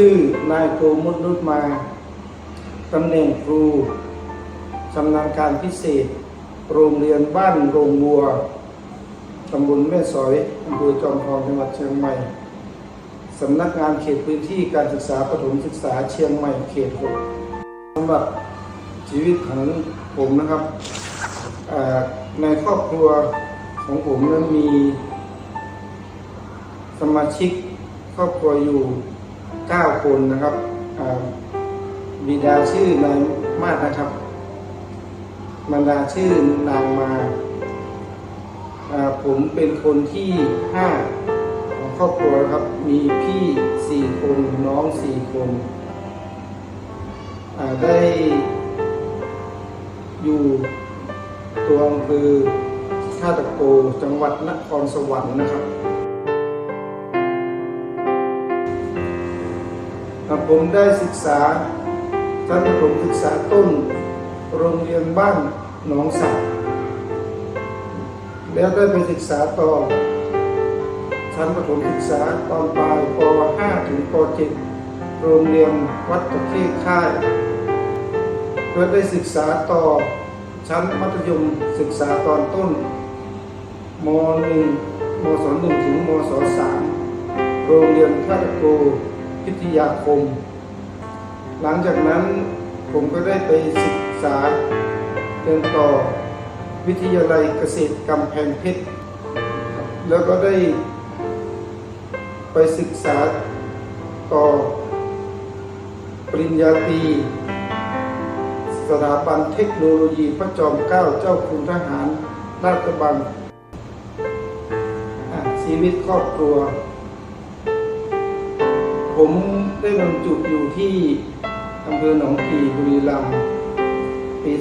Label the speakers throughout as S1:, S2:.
S1: ชื่อนายโกมุดนุชมาตำแหน่งครูชำนาญการพิเศษ โรงเรียนบ้านโรงบัวตำบลแม่สอยอำเภอจอมทองจังหวัดเชียงใหม่สำนักงานเขตพื้นที่การศึกษาประถมศึกษาเชียงใหม่เขตหกสำหรับชีวิตของผมนะครับในครอบครัวของผมนั้นมีสมาชิกครอบครัวอยู่ 9 คนนะครับบิดาชื่อนายมาศนะครับมารดาชื่อนางมาผมเป็นคนที่5ของครอบครัวครับ มีพี่4คนน้อง4คนได้อยู่ตัวอำเภอท่าตะโกจังหวัดนครสวรรค์นะครับ ผมได้ศึกษาชั้นประถมศึกษาต้น โรงเรียนบ้านหนองสักแล้วได้ไปศึกษาต่อชั้นประถมศึกษาตอนปลายป .5 ถึงป .7 โรงเรียนวัดตะเข้ค่ายแล้วได้ศึกษาต่อชั้นมัธยมศึกษาตอนต้นม .1 มศ .1 ถึงม .3 โรงเรียนท่าตะโก พิทยาคม หลังจากนั้นผมก็ได้ไปศึกษาเรียนต่อวิทยาลัยเกษตรกำแพงเพชร แล้วก็ได้ไปศึกษาต่อปริญญาตรีสถาบันเทคโนโลยีพระจอมเกล้าเจ้าคุณทหารราชบังชีวิตครอบครัว ผมได้บรรจุอยู่ที่อำเภอหนองกี่บุรีรัมย์ปี2534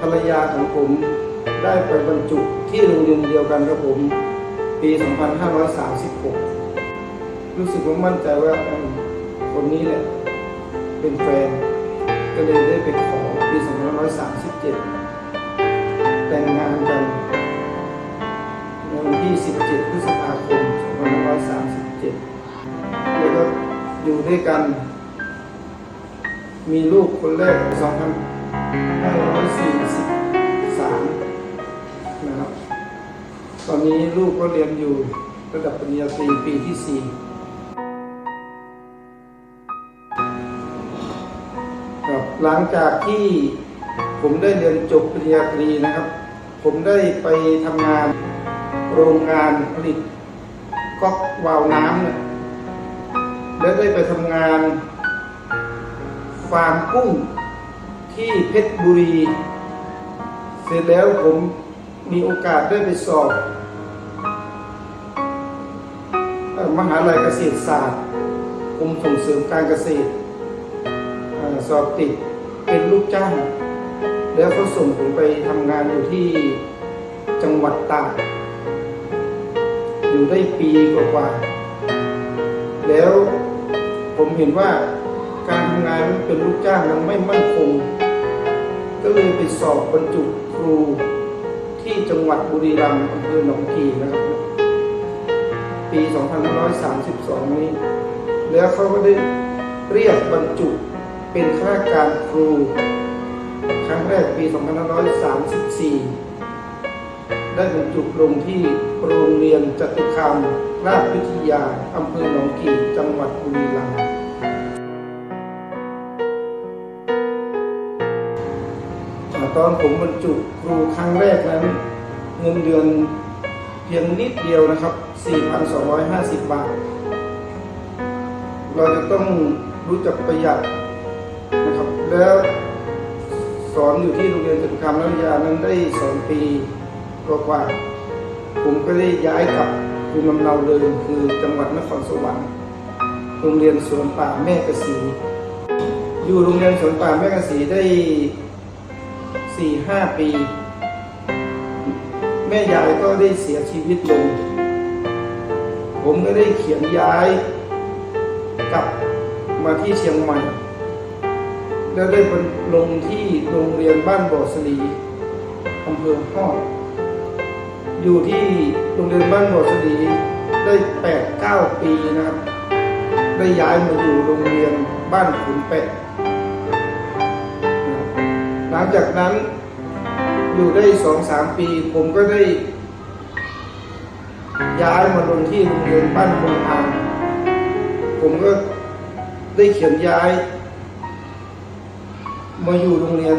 S1: ภรรยาของผมได้ไปบรรจุที่โรงเรียนเดียวกันกับผม ปี 2536 รู้สึกว่ามั่นใจว่าคนนี้แหละเป็นแฟน ก็เลยได้ไปขอปี 2537 แต่งงานกันในวันที่ 17 พฤษภาคม 2537แล้วก็อยู่ด้วยกัน มีลูกคนแรก 2543 นะครับ ตอนนี้ลูกก็เรียนอยู่ระดับปริญญาตรีปีที่ 4 ครับ หลังจากที่ผมได้เรียนจบปริญญาตรีนะครับ ผมได้ไปทำงานโรงงานผลิต ก๊อกวาวน้ำเนี่ยและได้ไปทำงานฟาร์มกุ้งที่เพชรบุรี เสร็จแล้วผมมีโอกาสได้ไปสอบออมหาลัยเกษตรศาสตร์กรมส่งเสริมการเกษตร สอบติดเป็นลูกจ้าง แล้วเขาส่งผมไปทำงานอยู่ที่จังหวัดตาก อยู่ได้ปีกว่าๆแล้วผมเห็นว่าการทำงานเป็นลูกจ้างมันไม่มั่นคง ก็เลยไปสอบบรรจุครูที่จังหวัดบุรีรัมย์อำเภอหนองกี่นะครับ ปี 2532 นี้ แล้วเขาก็ได้เรียกบรรจุเป็นข้าราชการครู ครั้งแรกปี 2534 ได้บรรจุลงที่โรงเรียนจตุคามราชวิทยาอำเภอหนองกี่จังหวัดบุรีรัมย์ตอนผมบรรจุครูครั้งแรกนั้น เงินเดือนเพียงนิดเดียวนะครับ 4,250 บาท เราจะต้องรู้จักประหยัดนะครับ แล้วสอนอยู่ที่โรงเรียนจตุคามรัตยานั้นได้ 2 ปี สองปีกว่าผมก็ได้ย้ายกลับภูมิลำเนาเดิมคือจังหวัดนครสวรรค์โรงเรียนสวนป่าแม่กระสี อยู่โรงเรียนสวนป่าแม่กระสีได้สี่ห้าปี แม่ยายก็ได้เสียชีวิตลง ผมก็ได้เขียนย้ายกลับมาที่เชียงใหม่ แล้วได้ลงที่โรงเรียนบ้านบ่อสลีอำเภอฮอด อยู่ที่โรงเรียนบ้านบ่อสลีได้แปดเก้าปีนะครับ ได้ย้ายมาอยู่โรงเรียนบ้านขุนแปะหลังจากนั้นอยู่ได้สองสามปี ผมก็ได้ ย้ายมาลงที่โรงเรียนบ้านเมืองอางผมก็ได้เขียนย้าย มาอยู่โรงเรียน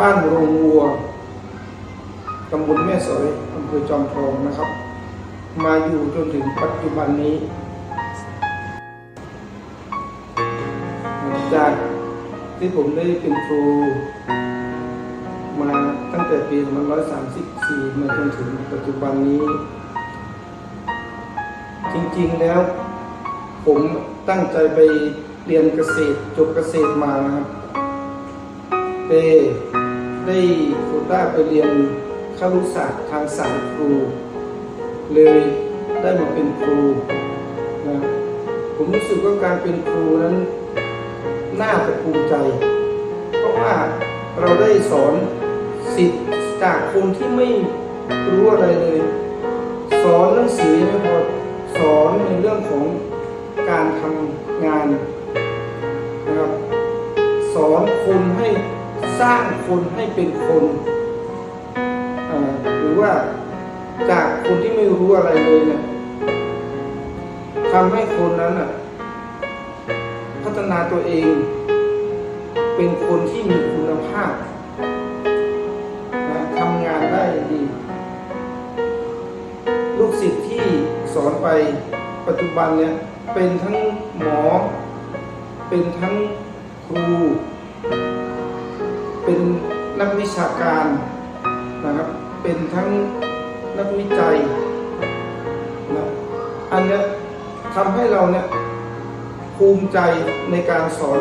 S1: บ้านโรงวัว ตำบลแม่สอยอำเภอจอมทองนะครับ มาอยู่จนถึงปัจจุบันนี้ จากที่ผมได้เป็นครูมาตั้งแต่ปี2534 มาจนถึงปัจจุบันนี้ จริงๆแล้ว ผมตั้งใจไปเรียนเกษตรจบเกษตรมานะครับแต่ได้โคต้าไปเรียน ครุศาสตร์ทางสายครู เลยได้มาเป็นครูนะผมรู้สึกว่าการเป็นครูนั้นน่าจะภูมิใจ เพราะว่าเราได้สอนสิทธิ์จากคนที่ไม่รู้อะไรเลย สอนหนังสือไม่พอสอนในเรื่องของการทำงานนะครับสอนคนให้สร้างคนให้เป็นคน ว่าจากคนที่ไม่รู้อะไรเลยเนี่ยทำให้คนนั้นอะ พัฒนาตัวเอง เป็นคนที่มีคุณภาพนะทำงานได้ดี ลูกศิษย์ที่สอนไปปัจจุบันเนี่ย เป็นทั้งหมอ เป็นทั้งครู เป็นนักวิชาการนะครับ เป็นทั้งนักวิจัยนะอันนี้ทำให้เราเนี่ยภูมิใจในการสอน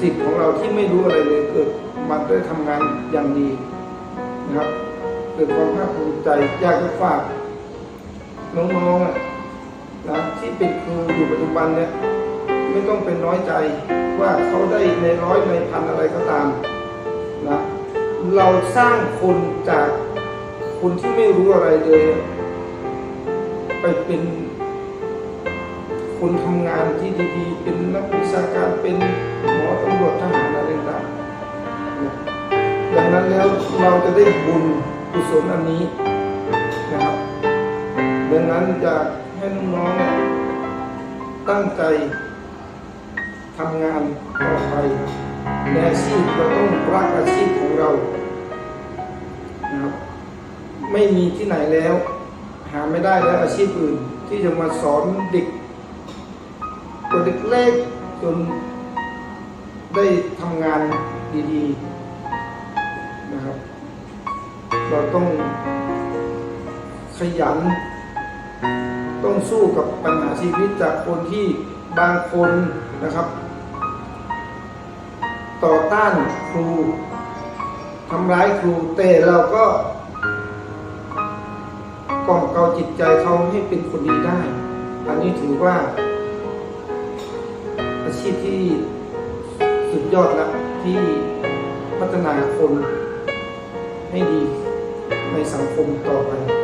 S1: สิทธิ์ของเราที่ไม่รู้อะไรเลยเกิดมันได้ทำงานอย่างดีนะครับ เกิดความภาคภูมิใจอยากจะฝากน้องๆนะที่เป็นครูอยู่ปัจจุบันเนี่ยไม่ต้องเป็นน้อยใจว่าเขาได้ในร้อยในพันอะไรก็ตามนะ เราสร้างคนจากคนที่ไม่รู้อะไรเลย ไปเป็นคนทำงานที่ดีๆ เป็นนักวิชาการเป็นหมอตำรวจทหารอะไรต่างๆนะดังนั้นแล้วเราจะได้บุญกุศลอันนี้นะครับดังนั้นจะให้น้องๆตั้งใจทำงานต่อไป ในอาชีพเราต้องรักอาชีพของเรานะครับไม่มีที่ไหนแล้ว หาไม่ได้แล้วอาชีพอื่น ที่จะมาสอนเด็กตัวเล็กจนได้ทำงานดีๆนะครับ เราต้องขยัน ต้องสู้กับปัญหาชีวิตจากคนที่บางคนนะครับ ต่อต้านครูทำร้ายครูแต่เราก็กล่อมเกลาจิตใจเขาให้เป็นคนดีได้ อันนี้ถือว่า อาชีพที่สุดยอดล้วที่พัฒนาคนให้ดีในสังคมต่อไป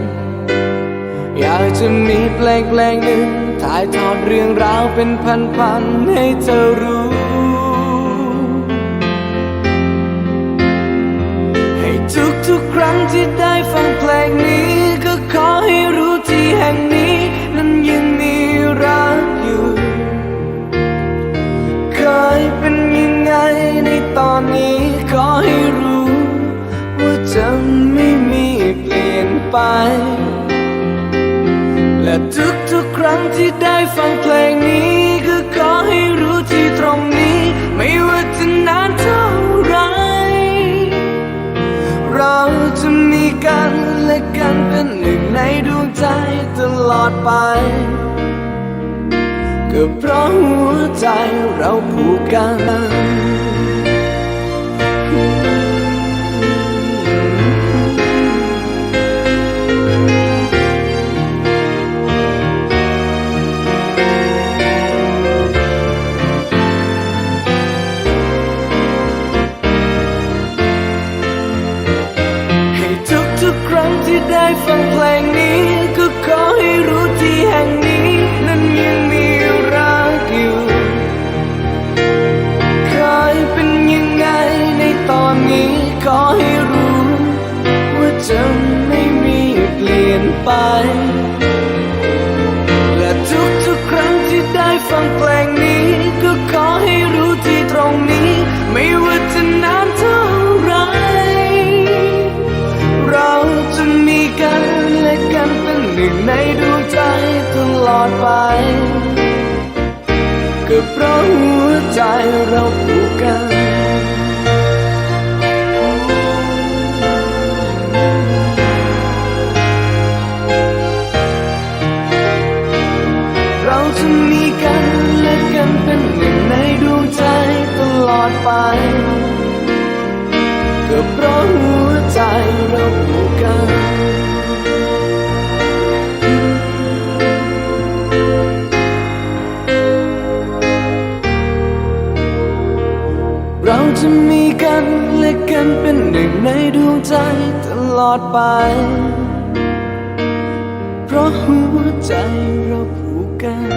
S2: อยากจะมีเพลงเพลงหนึ่งถ่ายทอดเรื่องราวเป็นพันๆให้เธอรู้ ให้ทุกทุกครั้งที่ได้ฟังเพลงนี้ ก็ขอให้รู้ที่แห่งนี้ นั้นยังมีรักอยู่ เคยเป็นยังไงในตอนนี้ขอให้รู้ ว่าจะไม่มีเปลี่ยนไป งที่ได้ฟังเพลงนี้ก็ขอให้รู้ที่ตรงนี้ ไม่ว่าจะนานเท่าไร เราจะมีกันและกันเป็นหนึ่งในดวงใจตลอดไป ก็เพราะหัวใจเราผูกกัน อดไป ก็เพราะหัวใจเราผูกกัน กันเป็นหนึ่งในดวงใจตลอดไป เพราะหัวใจเราผูกกัน